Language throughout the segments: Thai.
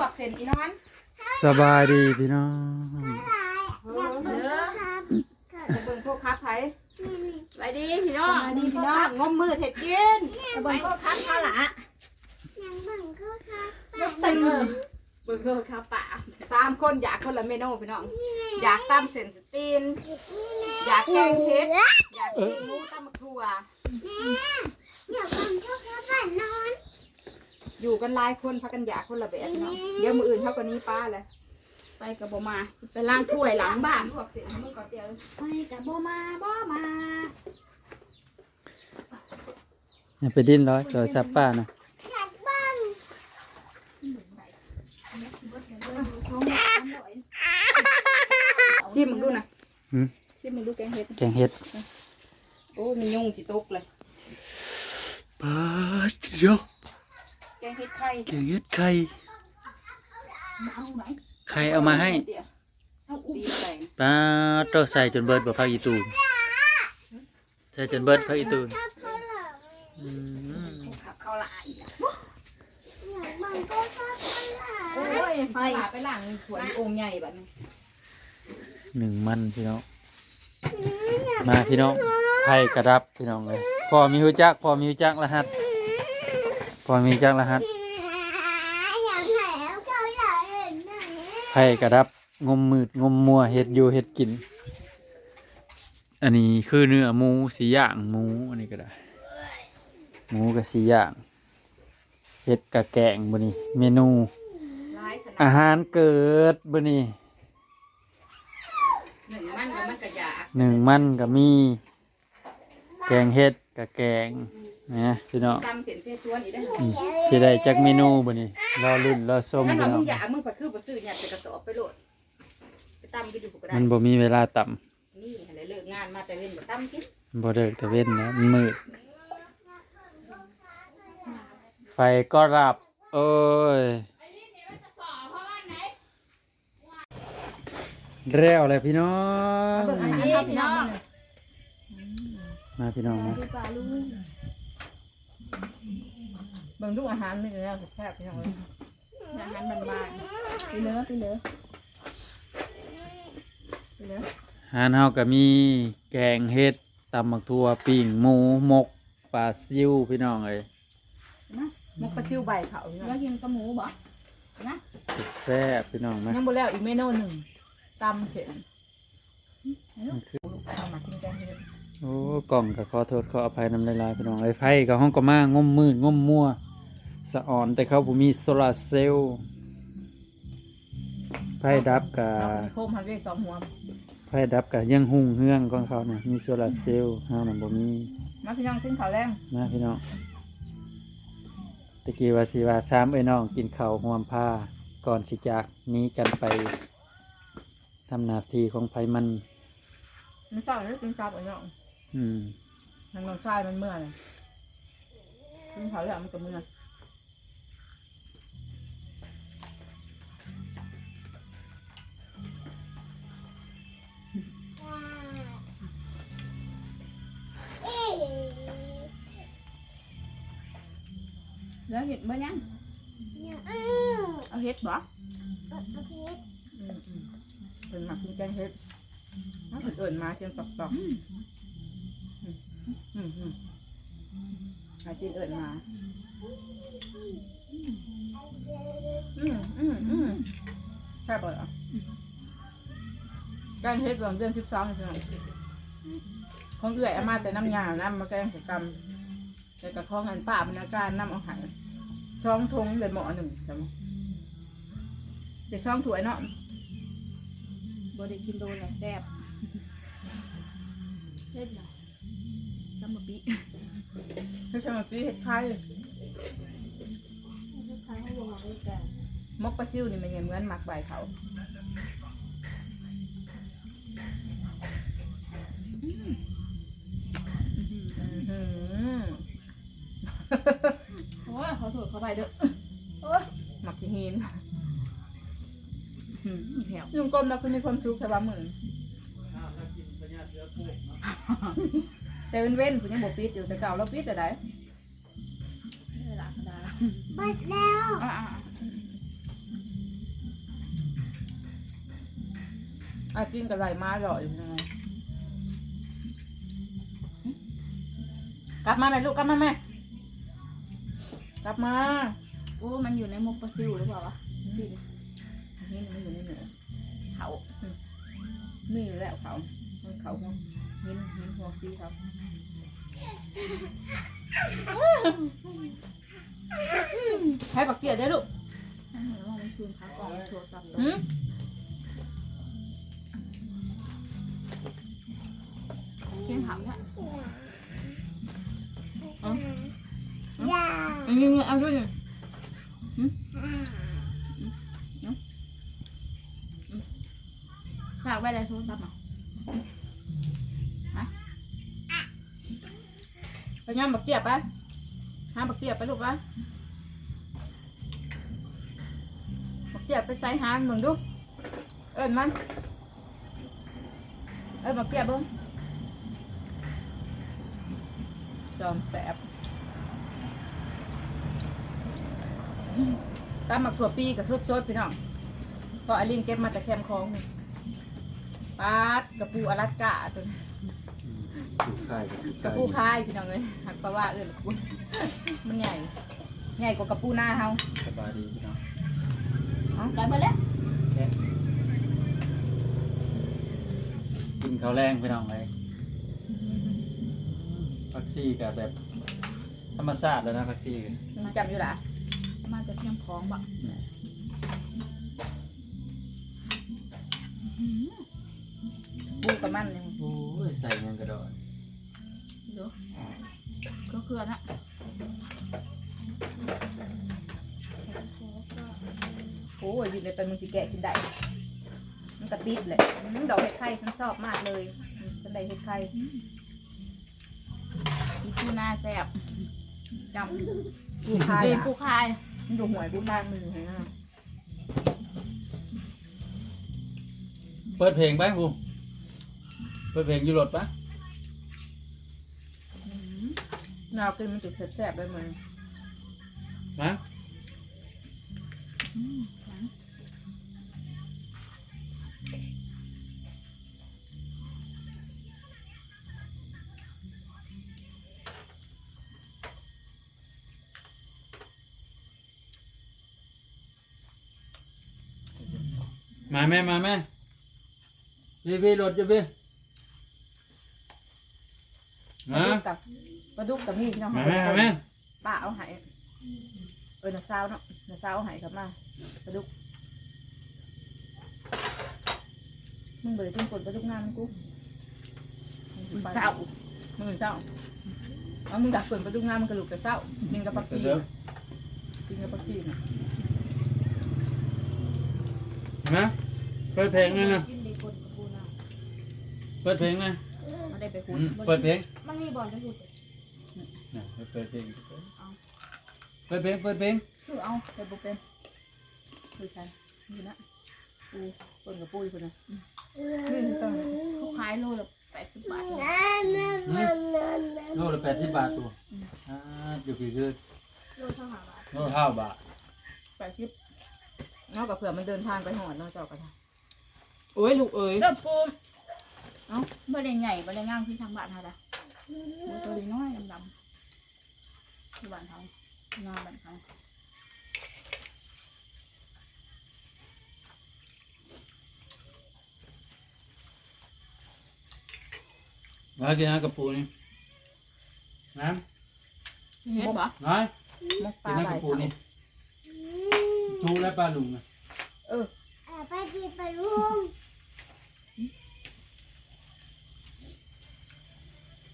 วกเส้นอีนอนสบายดีพี่น้องเด้อเบิ่งพวกค้าไผไปดีพี่น้องมาดีพี่น้องงมมือเห็ดกินเบิ่งข้าวคันข้าละยกตีเบิ่งเด้อข้าวป่าสามคนอยากคนละเมนูพี่น้อง อยากตำเส้นสตีนอยากแกงเห็ดอยากกินหมูตำมะทั่ว อยู่กันหลายคนพักกันอยากคนละแบบเนาะเดี๋ยวมืออื่นเขาก็หนี้ป้าเลยไปกับบ่มาไปล้างถ้วยหลังบ้านลวกเส้นให้มึงก่อนเดียวไปกับบ่มาบ่มาอย่าไปดิ้นร้อยโทรศัพท์ป้านะชิมมึงดูนะหืมชิมมึงดูแกงเห็ดแกงเห็ดโอ้มียุงสิตกเลยปาดเดี๋ยว แกงเห็ดไข่แกงเห็ดไข่เอาไหนใครเอามาให้เดี๋ยวเอาอุ้มตีใส่ป้าดต้องใส่จนเบิดบ่พักอีตูนใส่จนเบิดพักอีตูนอืมขับข้าวหละอีกนะโอ้ยไปไปล้างขวดโอ่งใหญ่แบบนี้หนึ่งมันพี่น้องมาพี่น้องไผ่กระดับพี่น้องเลยพอมีหูจักพอมีหูจักรหัส พอมีจักรหัสไผ่กระดับงมมืดงมมัวเห็ดอยู่เห็ดกิน อันนี้คือเนื้อหมูสีย่างหมูอันนี้ก็ได้หมูกับสีย่างเห็ดกับแกงบนี้เมนูร้ายขนาอาดหารเกิดบนี้หนึ่งมันกับมันกระยาหนึ่งมันกับมี แกงเห็ดกับแกง นะพี่น้องตำเสียนเฟซชวนอีกได้หรออืมจะได้จักเมนูบนี้รอรุ่นรอส้มถ้าพี่เราน้มึองงอยากมึงไปคือไปซื้อเนี่ยจะกระสอบไปโหลดไปตำกินดูก็ได้มันบ่มีเวลาต่นี่อะไรเลิกงานมาแต่เว้นก็ตำกินำบ่เลิกแต่เว้นนะมันมืดไฟก็รับ โอ้ยเร็วเลยพี่น้องเบิ่งอาหารนี่เข้าพี่พี่น้น้อองงมาพี่น้องมาดูปลาลูก เบิ่งดูอาหารนี่แล้วแซ่บพี่น้องเลยอาหารบ้านๆไปเนื้อไปเนื้อไปเลยอาหารเฮาก็มีแกงเห็ดตำบักทั่วปิ้งหมูหมกปลาซิวพี่น้องเอ้ยมกปลาซิวใบเขาพี่น้องแล้วกินกับหมูบ่นะแซ่บพี่น้องไหมยังบ่แล้วอีกเมนูหนึ่งตำเสร็จมันคือเอามากินแกงเห็ดโอ้กล่องก็ขอโทษขออภัยน้ำลายๆพี่น้องไอ้ไผ่กับห้องก็มางมมืดงมมัว สะอ่อนแต่เขาบ่มีโซลาร์เซลล์ไผ่ดับกับเอาไปโคมหันเรียกสองหัวไผ่ดับกับยังหุ่งเฮืองของเขาเนี่ยมีโซลาร์เซลล์เฮาน่ะบ่มีมาพี่น้องขึ้นข้าวแรงนะพี่น้องตะกี้ว่าสิว่าซ้ำไอ้น้องกินข้าวห่วมผ้าก่อนสิจากหนี้กันไปทำหน้าที่ของไผมันไม่ชอบเลยกินข้าวกับน้องอืม ทางน้องชายมันเมื่อเลยกินข้าวแล้วมันก็เมื่อ แล้วเห็ดบ่ยังเอาเห็ดบ่เป็นหมักกินแกงเห็ดถ้าเกิดเอิญมาเชียงตอกตอกอืมอืมอืมมากินเอิญมาอืมอืมอืมแค่บเหรอแกงเห็ดหวังเดือนสิบสองใช่ไหมของเอื่อยเอามาแต่น้ำยาน้ำมาแกงใส่กำ แต่กับของอันป้าบรรณาการน้ำเอาใหายช่องทงเลยหม้อหนึ่งใช่ไหมเดี๋ยวช่องถ้วยเนาะบ่ได้กินโดนแล้วแซ่บเฮ็ดหน่อยตำบะปิคือสมัยปีเห็ดไข่คล้ายๆให้วงเอาไว้กันมกปลาซิวนี่มันยังเหมือนหมักใบเขา โอ้ยขอโทษเข้าไปเด้อมักกี้หินอืมแถวยุ่งก้มนะคือมีความสุกแช่ป่ะมึนแต่เว้นเว้นคุณยังบอกปิดอยู่แต่เก่าแล้วปิดแต่ไหนไม่หลับดาเปิดแล้วอะอาซินกับไรมาหล่ออยู่ยังไงกลับมาแม่ลูกกลับมาแม่ กลับมา โอ้มันอยู่ในมุกปลาซิวหรือเปล่าวะดินนี่มันอยู่ในเหนือเขานี่แหละเขามันเขาหัวหินหินหัวซีเขาให้ปักเกียร์ได้ลูกฉันเห็นว่ามันคืนพักกองโทรศัพท์หืมเพียง เขาเนี่ยอันนี้เอาด้วยเลยฝากไว้เลยโทรศัพท์อะไปงานปักเกียร์ไปหาปักเกียร์ไปลูกไปปักเกียร์ไปใส่หามึงดูเอิญมันเอิญปักเกียร์เบิ้งจอมแสบ ตามหมักถั่วปีกับสดๆพี่น้องพอไอลินเก็บมาแต่แคมป์คลองนี่ปาดกระปูอลาสก้าตัวนี้ปูไข่กับปูกระปูคายพี่น้องเลยหักปลาว่าเอิญกระปูมันใหญ่ ใหญ่กว่ากระปูหน้าเฮาสบายดีพี่น้องได้มาแล้วกินข้าวแรงพี่น้องเลยพักซี่กับแบบธรรมชาติแล้วนะพักซี่กันมันจำอยู่ละ มาจากเพียงคลองบะปูกับมันเนี่ยโอ้ยใส่เงินกระโดดเดี๋ยวก็คือนะโอ้ยวินเลยไปมึงสิแกะกินได้ มันกระติดเลยอืมดอกเห็ดไข่ฉันชอบมากเลยอืมฉันได้เห็ดไข่อีกูน่าแซ่บจำปูคายเป็นอะกูคาย มันอยู่หวยปูคายมือฮะเปิดเพลงไปบูเปิดเพลงอยู่รถปะนาวกินมันจุดแสบๆเลยมึงนะ มาแม่มาแม่พี่พี่รถจะพี่ปลามาดุกกับปลาดุกกับมีดพี่น้องมาแม่มาแม่ป้าเอาใหายเออน้าสาวเนาะน้าสาวเอาใหายกลับมาปลาดุกมึงเบยจิ้มกดปลาดุกงานกูมึงเศร้ามึงเศร้าเอามึงดักเปิดปลาดุกงานมันกระลุกแต่เศร้ากินกับปักชีเดี๋ยวกินกับปักชีน่ะมา เปิดเพลงเลยนะกินดีคนกับกูน่ะเปิดเพลงนะมาได้ไปคุอืยมเปิดเพลงมันมีบอลจะพูดน่ะเปิดเพลงเปิดเพลงเปิดเพลงซื้อเอาไปบุกเป็นคือใช่นี่นะปูเปิดกับปูอยู่คนน่ะนี่ต้องเขาขายโลละแปดสิบบาทโลละแปดสิบบาทตัวอ่าอยู่กี่คือโลเท่าหาบาทโลละห้าบาทแปดสิบนอกจากเผื่อมันเดินทางไปหอดเนอกจากกระทะ โอ้ยลูกเอ้ยเริ่มปูมเอ้าบ่ได้ใหญ่บ่ได้งามที่ทางบ้านเฮาดะบ่ตัวน้อยดำๆที่บ้านเฮางามบ้านเฮามากินน้ำกระปูนี่น้เห็นบ่ำน้อยมกปกิลานน้ำไหลกระปูนี่ทูและปลาลุงนะเออไปดีไปลุง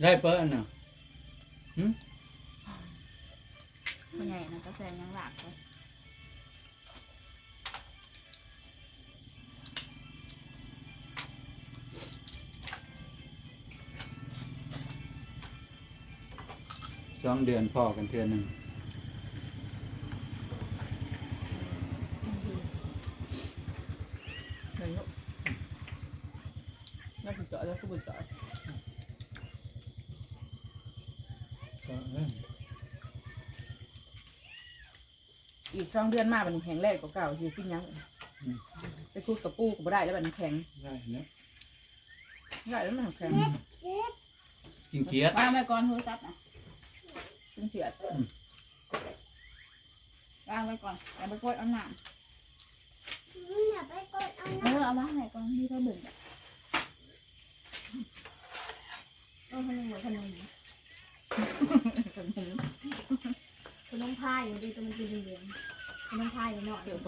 ได้เปิ้ลน่ะบ่ใหญ่นะกาแฟยังหลากเลยสองเดือนพ่อกันเทือนหนึ่ง หนึ่งลูกน่าจะเจาะแล้วก็บุญเจาะ ก็เอ้ย อีกช่องเดือนมาบัดนแข็งแรงกว่าเก่าสิกินหยังไปคุดกับปูก็บ่ได้แล้วบัดนแข็งได้เนี่ยใหญ่แล้วมันแข็งกินเคียดวางไว้ก่อนโทรศัพท์นะเป็นเสียดวางไว้ก่อนอย่าไปกดเอาหนังอย่าไปกดเอาเออเอาวางไว้ก่อนที่เขาดึงอะเออขนมหัวขนม ขนมพายอยู่ดีตัวมันกินเย็นขนมพายอยู่เนาะเดี๋ยว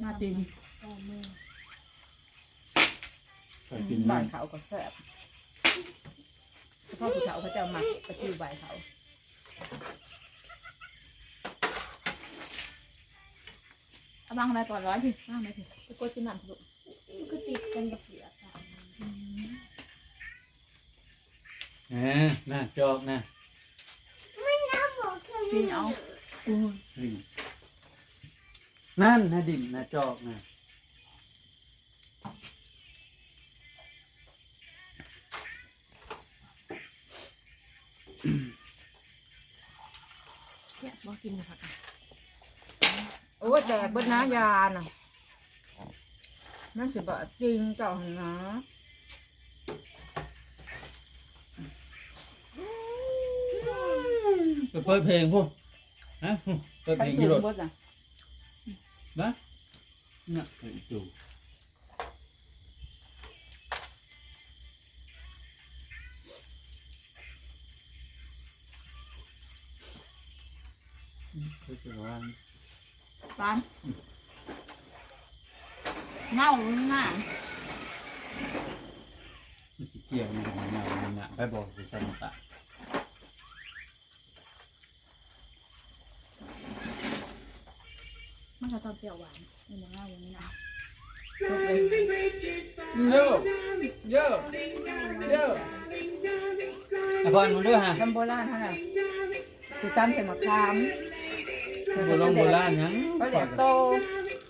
หน้าตีนแต่มือไปกินบ้าบ้านนเขาก็แซ่บเฉพาะผู้เขาเขาจะเอามาไปคิวใบเขาเอาวางไว้ก่อนร้อยพี่วางไว้พี่ไปกดจิ้มน้ำลูกก็ติดกันกับเสือค่ะเออน่าจอกนะไม่น่า บอกคือกินเอานี่นั่นนะดินนะจอกนะเนี่ยบอกกินผักโอ้ยแตกเบิดน้ายาน่ะนั่นสิบะจริงเจ้าหันนะ ไปเปิดเพลงพวกฮะเปิดใครเพลงสูยี่รถงเบิดน่ะนะน่ะเปิดจูเปิดจะวางปานเน่าหน้ามันสิเกี่ยวมันมันมันมันน่ะไปบอกสิใส่น้ำตาลมันจะ ตอนเปรี้ยวหวานนี่มันง่าอย่างนี้นะเยอะเยอะเยอะไอ้พ่อมึงด้วยฮะทำโบราณเท่านั้นสิตำใส่มะขามโบราณโบราณหยังก็แดกโต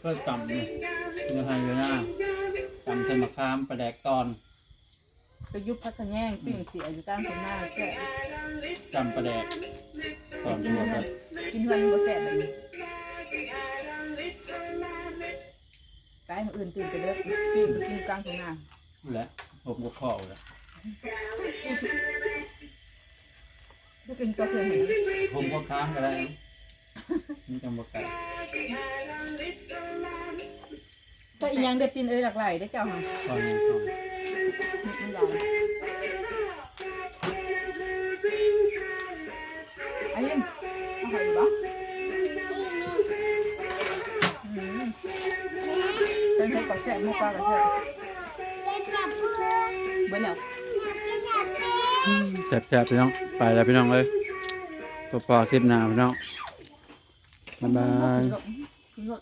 ก็จำเนี่เนื้อหายอยู่นะจำใส่มะขามปลาแดกตอนไปยุบพักแง่งปิ้งเสียอยู่กลางทุ่งนาแค่จำปลาแดกตอนกินเพื่อนนกินเพื่อนบ่แซ่บแบบนี้ายมาอื่นตื่นไปเด้อปิ้งไปกินกลางทุ่งนาและผมก็ข้อแล้วถ้ากินก็เพื่อนเห็นผมก็ค้างก็ได้นี่จำบอกไก่ก็อีหยังเด็ดตินเอ้ยหลากหลายได้อเจ้าค่ะตอนนี้ก่อนมัน แซ่บมากกว่ากับแซ่บเล่นจับเพื่อนเบิ่แล้วอยากกินอยากเป็นแซ่บๆพี่น้อง ไปแล้วพี่น้องเลยปอๆคลิปหน้าพี่น้องบ๊ายบาย กินรส